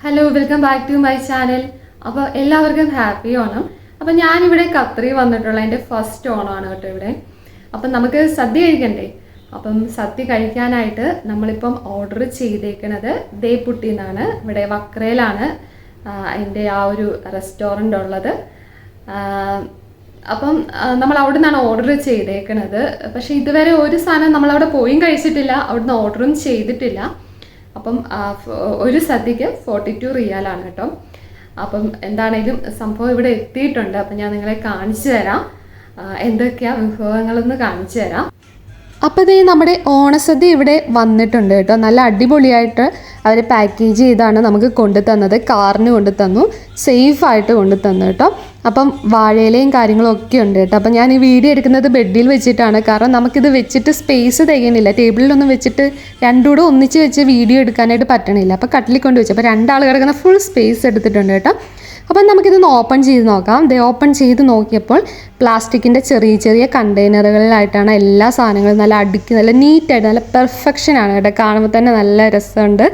Hello welcome back to my channel അപ്പോൾ എല്ലാവർക്കും happy Onam അപ്പോൾ ഞാനിവിടെ കത്രി വന്നിട്ടുള്ള എന്റെ ഫസ്റ്റ് ഓണമാണ് കേട്ടോ ഇവിടെ. അപ്പം നമുക്ക് സദ്യ കഴിക്കണ്ടേ? അപ്പം സദ്യ കഴിക്കാനായിട്ട് നമ്മളിപ്പം ഓർഡർ ചെയ്തേക്കുന്നത് ദേപ്പുട്ടി എന്നാണ് ഇവിടെ വക്രയിലാണ് എന്റെ ആ ഒരു റെസ്റ്റോറന്റ് ഉള്ളത്. അപ്പം നമ്മൾ അവിടെ നിന്നാണ് ഓർഡർ ചെയ്തേക്കുന്നത് പക്ഷേ ഇതുവരെ ഒരു സാധനം നമ്മളവിടെ പോയും കഴിച്ചിട്ടില്ല. അവിടുന്ന് ഓർഡറും ചെയ്തിട്ടില്ല. അപ്പം ഒരു സദ്യക്ക് ഫോർട്ടി ടു റിയാലാണ് കേട്ടോ. അപ്പം എന്താണേലും സംഭവം ഇവിടെ എത്തിയിട്ടുണ്ട്. അപ്പം ഞാൻ നിങ്ങളെ കാണിച്ചു തരാം. എന്തൊക്കെയാ വിഭവങ്ങളെന്ന് കാണിച്ചു തരാം. അപ്പോൾ ഇതേ നമ്മുടെ ഓണസദ്യ ഇവിടെ വന്നിട്ടുണ്ട് കേട്ടോ. നല്ല അടിപൊളിയായിട്ട് അവർ പാക്കേജ് ചെയ്താണ് നമുക്ക് കൊണ്ടുതന്നത്. കാറിന് കൊണ്ടു തന്നു സേഫായിട്ട് കൊണ്ടു തന്നു കേട്ടോ. അപ്പം വാഴയിലയും കാര്യങ്ങളും ഒക്കെ ഉണ്ട് കേട്ടോ. അപ്പം ഞാൻ ഈ വീഡിയോ എടുക്കുന്നത് ബെഡിൽ വെച്ചിട്ടാണ്. കാരണം നമുക്കിത് വെച്ചിട്ട് സ്പേസ് തികയണില്ല ടേബിളിലൊന്നും വെച്ചിട്ട് രണ്ടുകൂടെ ഒന്നിച്ച് വെച്ച് വീഡിയോ എടുക്കാനായിട്ട് പറ്റണില്ല. അപ്പോൾ കട്ടിലിൽ കൊണ്ട് വെച്ചു. അപ്പോൾ രണ്ടാൾ കിടക്കുന്ന ഫുൾ സ്പേസ് എടുത്തിട്ടുണ്ട് കേട്ടോ. അപ്പം നമുക്കിതൊന്ന് ഓപ്പൺ ചെയ്ത് നോക്കാം. ഇത് ഓപ്പൺ ചെയ്ത് നോക്കിയപ്പോൾ പ്ലാസ്റ്റിക്കിന്റെ ചെറിയ ചെറിയ കണ്ടെയ്നറുകളിലായിട്ടാണ് എല്ലാ സാധനങ്ങളും നല്ല അടുക്കി നല്ല നീറ്റായിട്ട് നല്ല പെർഫെക്ഷനാണ് കേട്ടോ. കാണുമ്പോൾ തന്നെ നല്ല രസമുണ്ട്.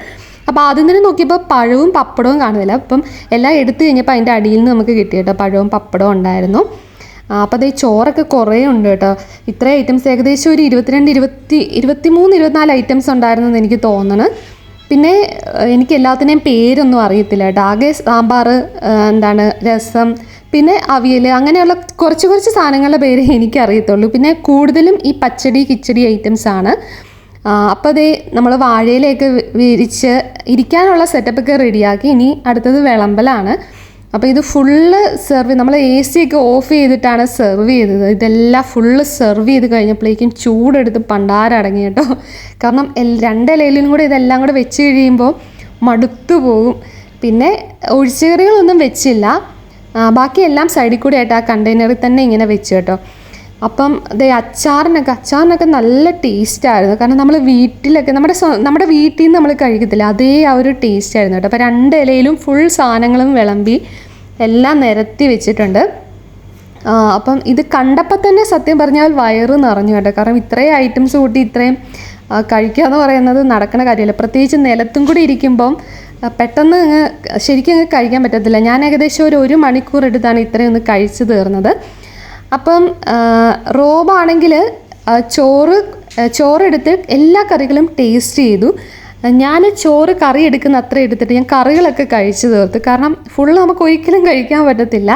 അപ്പോൾ ആദ്യം തന്നെ നോക്കിയപ്പോൾ പഴവും പപ്പടവും കാണുന്നില്ല. അപ്പം എല്ലാം എടുത്തു കഴിഞ്ഞപ്പോൾ അതിന്റെ അടിയിൽ നിന്ന് നമുക്ക് കിട്ടി കേട്ടോ. പഴവും പപ്പടവും ഉണ്ടായിരുന്നു. അപ്പോൾ അതേ ചോറൊക്കെ കുറേ ഉണ്ട് കേട്ടോ. ഇത്രയും ഐറ്റംസ് ഏകദേശം ഒരു ഇരുപത്തിരണ്ട് ഇരുപത്തി ഇരുപത്തി മൂന്ന് ഇരുപത്തിനാല് ഐറ്റംസ് ഉണ്ടായിരുന്നു എന്ന് എനിക്ക് തോന്നുന്നു പിന്നെ എനിക്ക് എല്ലാത്തിനെയും പേരൊന്നും അറിയത്തില്ല കേട്ടോ. ആകെ സാമ്പാർ എന്താണ് രസം പിന്നെ അവിയൽ അങ്ങനെയുള്ള കുറച്ച് കുറച്ച് സാധനങ്ങളുടെ പേര് എനിക്കറിയത്തുള്ളൂ. പിന്നെ കൂടുതലും ഈ പച്ചടി കിച്ചടി ഐറ്റംസ് ആണ്. അപ്പോൾ അതേ നമ്മൾ വാഴയിലേക്ക് വിരിച്ച് ഇരിക്കാനുള്ള സെറ്റപ്പൊക്കെ റെഡിയാക്കി ഇനി അടുത്തത് വിളമ്പലാണ്. അപ്പോൾ ഇത് ഫുള്ള് സെർവ് നമ്മൾ എ സി ഒക്കെ ഓഫ് ചെയ്തിട്ടാണ് സെർവ് ചെയ്തത്. ഇതെല്ലാം ഫുള്ള് സെർവ് ചെയ്ത് കഴിഞ്ഞപ്പോഴേക്കും ചൂടെടുത്ത് പണ്ടാരടങ്ങി കേട്ടോ. കാരണം രണ്ടിലയിലും കൂടെ ഇതെല്ലാം കൂടെ വെച്ച് കഴിയുമ്പോൾ മടുത്തു പോകും. പിന്നെ ഒഴിച്ചുകറികളൊന്നും വെച്ചില്ല. ബാക്കി എല്ലാം സൈഡിൽ കൂടെ ആയിട്ട് ആ കണ്ടെയ്നറിൽ തന്നെ ഇങ്ങനെ വെച്ച് കേട്ടോ. അപ്പം ദേ അച്ചാറിനൊക്കെ അച്ചാറിനൊക്കെ നല്ല ടേസ്റ്റ് ആയിരുന്നു. കാരണം നമ്മൾ വീട്ടിലൊക്കെ നമ്മുടെ നമ്മുടെ വീട്ടിൽ നിന്ന് നമ്മൾ കഴിക്കത്തില്ല. അതേ ആ ഒരു ടേസ്റ്റ് ആയിരുന്നു കേട്ടോ. അപ്പോൾ രണ്ട് ഇലയിലും ഫുൾ സാധനങ്ങളും വിളമ്പി എല്ലാം നിരത്തി വെച്ചിട്ടുണ്ട്. അപ്പം ഇത് കണ്ടപ്പോൾ തന്നെ സത്യം പറഞ്ഞാൽ വയറ് നിറഞ്ഞു കേട്ടോ. കാരണം ഇത്രയും ഐറ്റംസ് കൂട്ടി ഇത്രയും കഴിക്കുക എന്ന് പറയുന്നത് നടക്കുന്ന കാര്യമല്ല. പ്രത്യേകിച്ച് നിലത്തും കൂടി ഇരിക്കുമ്പം പെട്ടെന്ന് ശരിക്കും കഴിക്കാൻ പറ്റത്തില്ല. ഞാൻ ഏകദേശം ഒരു ഒരു മണിക്കൂർ എടുത്താണ് ഇത്രയും ഒന്ന് കഴിച്ചു തീർന്നത്. അപ്പം റോബാണെങ്കിൽ ചോറ് ചോറെടുത്ത് എല്ലാ കറികളും ടേസ്റ്റ് ചെയ്തു. ഞാൻ ചോറ് കറി എടുക്കുന്ന അത്ര എടുത്തിട്ട് ഞാൻ കറികളൊക്കെ കഴിച്ചു തീർത്തു. കാരണം ഫുള്ള് നമുക്ക് ഒരിക്കലും കഴിക്കാൻ പറ്റത്തില്ല.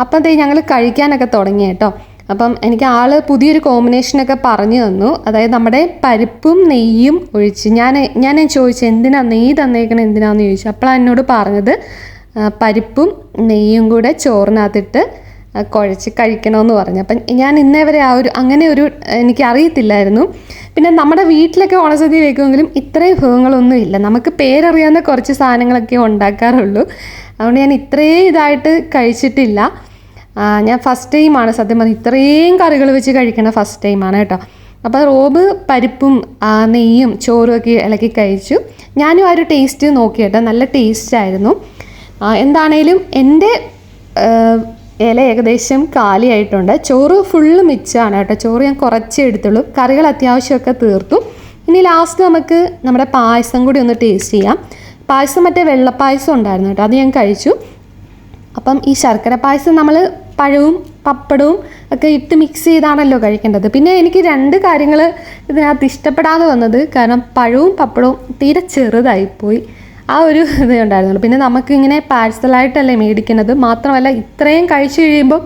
അപ്പം ദേ ഞങ്ങൾ കഴിക്കാനൊക്കെ തുടങ്ങി കേട്ടോ. അപ്പം എനിക്ക് ആൾ പുതിയൊരു കോമ്പിനേഷനൊക്കെ പറഞ്ഞു തന്നു. അതായത് നമ്മുടെ പരിപ്പും നെയ്യും ഒഴിച്ച് ഞാൻ ഞാൻ ചോദിച്ചു എന്തിനാ നെയ്യ് തന്നേക്കണത് എന്തിനാന്ന് ചോദിച്ചു. അപ്പോഴാണ് എന്നോട് പറഞ്ഞത്. പരിപ്പും നെയ്യും കൂടെ ചോറിനകത്തിട്ട് കുഴച്ച് കഴിക്കണമെന്ന് പറഞ്ഞു. അപ്പം ഞാൻ ഇന്നേ വരെ ആ ഒരു അങ്ങനെ ഒരു എനിക്ക് അറിയത്തില്ലായിരുന്നു. പിന്നെ നമ്മുടെ വീട്ടിലൊക്കെ ഓണസദ്യ വെക്കുമെങ്കിലും ഇത്രയും വിഭവങ്ങളൊന്നും ഇല്ല. നമുക്ക് പേരറിയാവുന്ന കുറച്ച് സാധനങ്ങളൊക്കെ ഉണ്ടാക്കാറുള്ളൂ. അതുകൊണ്ട് ഞാൻ ഇത്രയും ഇതായിട്ട് കഴിച്ചിട്ടില്ല. ഞാൻ ഫസ്റ്റ് ടൈമാണ് സത്യം പറഞ്ഞാൽ ഇത്രയും കറികൾ വെച്ച് കഴിക്കണ ഫസ്റ്റ് ടൈമാണ് കേട്ടോ. അപ്പോൾ റോബ് പരിപ്പും നെയ്യും ചോറും ഒക്കെ ഇളക്കി കഴിച്ചു. ഞാനും ആ ഒരു ടേസ്റ്റ് നോക്കി കേട്ടോ. നല്ല ടേസ്റ്റ് ആയിരുന്നു. എന്താണേലും എന്റെ ഇല ഏകദേശം കാലിയായിട്ടുണ്ട്. ചോറ് ഫുള്ള് മിച്ചമാണ് കേട്ടോ. ചോറ് ഞാൻ കുറച്ചേ എടുത്തുള്ളൂ. കറികൾ അത്യാവശ്യമൊക്കെ തീർത്തു. ഇനി ലാസ്റ്റ് നമുക്ക് നമ്മുടെ പായസം കൂടി ഒന്ന് ടേസ്റ്റ് ചെയ്യാം. പായസം മറ്റേ വെള്ളപ്പായസം ഉണ്ടായിരുന്നു കേട്ടോ. അത് ഞാൻ കഴിച്ചു. അപ്പം ഈ ശർക്കര പായസം നമ്മൾ പഴവും പപ്പടവും ഒക്കെ ഇട്ട് മിക്സ് ചെയ്താണല്ലോ കഴിക്കേണ്ടത്. പിന്നെ എനിക്ക് രണ്ട് കാര്യങ്ങൾ ഇതിനകത്ത് ഇഷ്ടപ്പെടാതെ വന്നത്. കാരണം പഴവും പപ്പടവും തീരെ ചെറുതായിപ്പോയി. ആ ഒരു ഇതേ ഉണ്ടായിരുന്നുള്ളൂ. പിന്നെ നമുക്കിങ്ങനെ പാഴ്സലായിട്ടല്ലേ മേടിക്കുന്നത്? മാത്രമല്ല ഇത്രയും കഴിച്ചു കഴിയുമ്പോൾ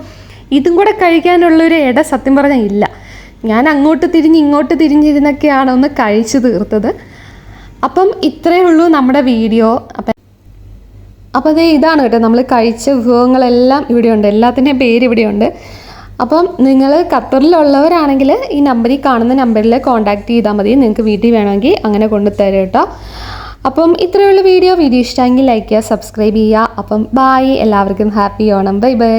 ഇതും കൂടെ കഴിക്കാനുള്ളൊരു ഇട സത്യം പറഞ്ഞാൽ ഇല്ല. ഞാൻ അങ്ങോട്ട് തിരിഞ്ഞ് ഇങ്ങോട്ട് തിരിഞ്ഞിരുന്നൊക്കെയാണ് ഒന്ന് കഴിച്ചു തീർത്തത്. അപ്പം ഇത്രയേ ഉള്ളൂ നമ്മുടെ വീഡിയോ. അപ്പം അപ്പോൾ അതേ ഇതാണ് കേട്ടോ. നമ്മൾ കഴിച്ച വിഭവങ്ങളെല്ലാം ഇവിടെയുണ്ട് എല്ലാത്തിന്റെയും പേര് ഇവിടെയുണ്ട് അപ്പം നിങ്ങൾ ഖത്തറിലുള്ളവരാണെങ്കിൽ ഈ നമ്പറിൽ കാണുന്ന നമ്പറിൽ കോൺടാക്ട് ചെയ്താൽ മതി. നിങ്ങൾക്ക് വീട്ടിൽ വേണമെങ്കിൽ അങ്ങനെ കൊണ്ടുതരാം കേട്ടോ. അപ്പം ഇത്രയുള്ള വീഡിയോ വീഡിയോ ഇഷ്ടമെങ്കിൽ ലൈക്ക് ചെയ്യുക സബ്സ്ക്രൈബ് ചെയ്യുക. അപ്പം ബായ് എല്ലാവർക്കും ഹാപ്പി ഓണം. Bye bye